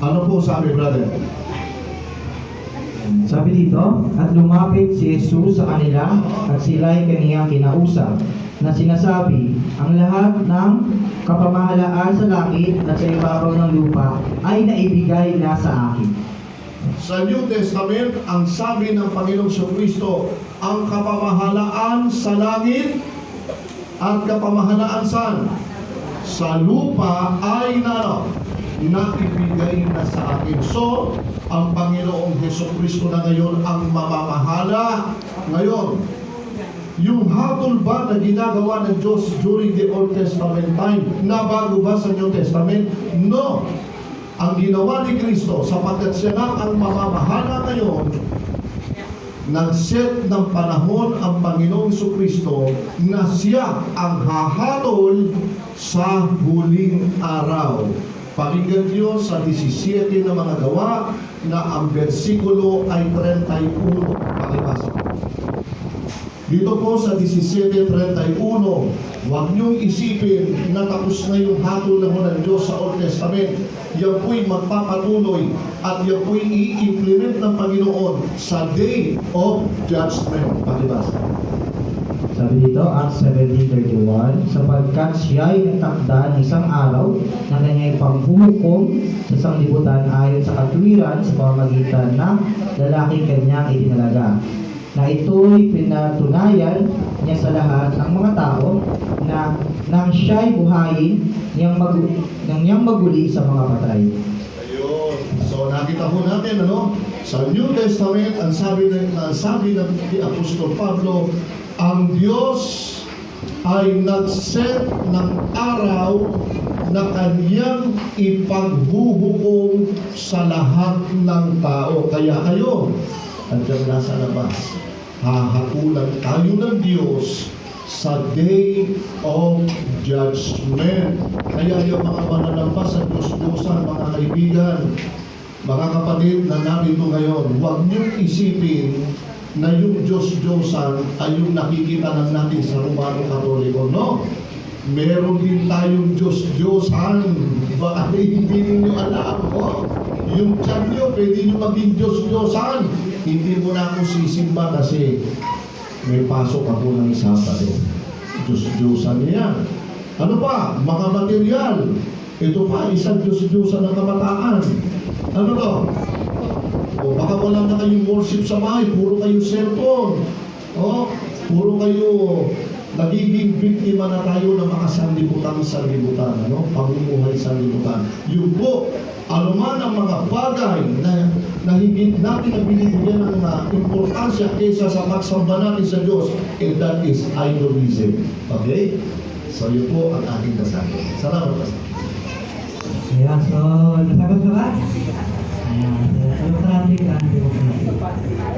Ano po sabi, brother? Sabi dito, at lumapit si Jesus sa kanila at sila'y kaniyang kinausap na sinasabi, ang lahat ng kapamahalaan sa langit at sa ibabaw ng lupa ay naibigay na sa akin. Sa New Testament, ang sabi ng Panginoong Kristo, ang kapamahalaan sa langit at kapamahalaan saan? Sa lupa ay na naibigay na sa akin. So, ang Panginoong Heso Kristo na ngayon ang mamamahala. Ngayon, yung hatol ba na ginagawa ng Diyos during the Old Testament time, na bago ba sa New Testament? No! Ang ginawa ni Kristo, sapagkat siya na ang mamamahala ngayon, nag-set ng panahon ang Panginoong Kristo na siya ang hahatol sa huling araw. Pakinggan niyo sa 17 na mga gawa na ang versikulo ay 31. Pakibasa. Dito po sa 17.31, huwag niyong isipin na tapos na yung hatol ng ng Diyos sa Old Testament. Yan po'y magpapatuloy at yan po'y i-implement ng Panginoon sa Day of Judgment. Pakibasa. Sabi dito, Acts 17.31, sapagkat siya ay nagtakda ng isang araw na kanyang panghuhukom sa sanglibutan ayon sa katwiran sa pamamagitan ng lalaki kanyang itinalaga na ito'y pinatunayan niya sa lahat ng mga tao na nang siya'y buhayin niyang, mag, nang niyang maguli sa mga patay. Ayun. So nakita po natin ano, sa New Testament ang sabi ng ang sabi ng Apostol Pablo, ang Diyos ay nag-set ng araw na kanyang ipaghuhukom sa lahat ng tao. Kaya kayo, andyan nasa labas, hahakulan tayo ng Diyos sa day of judgment. Kaya yung mga mananampas sa Diyos-Diyosan, mga kaibigan, mga kapatid na narito ngayon, huwag niyong isipin na yung Diyos-Diyosan ay yung nakikita lang natin sa Romano Katoliko. No. Meron din tayong Diyos-Diyosan. Baka hindi ninyo alam. Oh. Yung tiyan nyo, pwede nyo maging Diyos-Diyosan. Hindi mo na ako sisimba kasi may pasok ako ng Sabado. Diyos-Diyosan niya. Ano pa? Mga material. Ito pa, isang Diyos-Diyosan ng kamataan. Ano to? O baka wala na kayong worship sa bahay, puro kayo cellphone. O, puro kayo nagiging biktima na tayo ng mga sanlibutan-sanlibutan, ano? Pamumuhay sanlibutan. Yun po, anuman ang mga bagay na, na hindi natin na binibigyan ng uh, importansya kaysa sa pagsamba natin sa Diyos, and that is idolism. Okay? So yun po ang ating kasabi. Salamat po. Ayan, so nasagot na ba? Ayan, so traffic and democracy.